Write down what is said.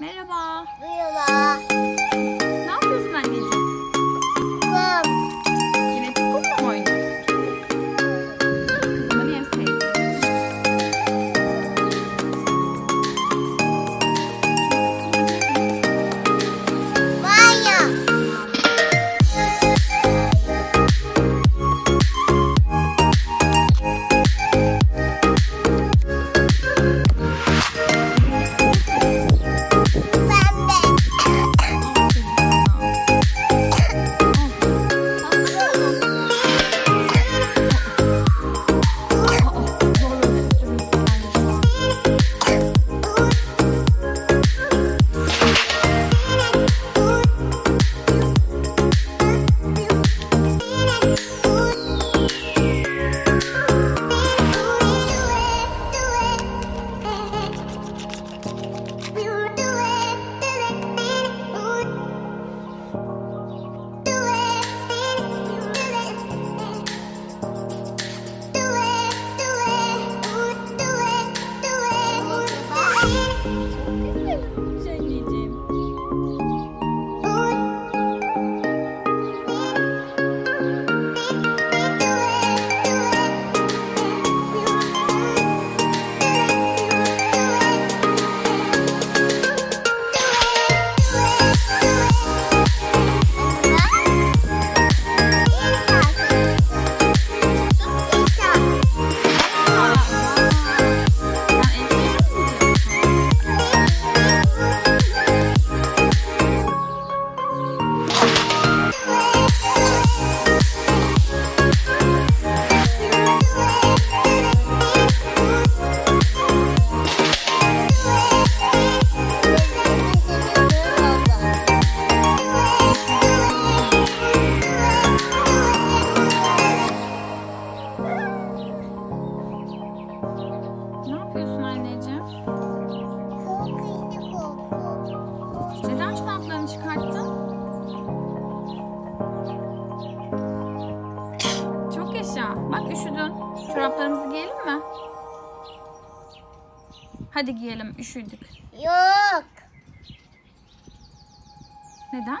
没有吧没有吧 çıkarttın? Çok yaşa. Bak üşüdün. Çoraplarımızı giyelim mi? Hadi giyelim. Üşüdük. Yok. Neden?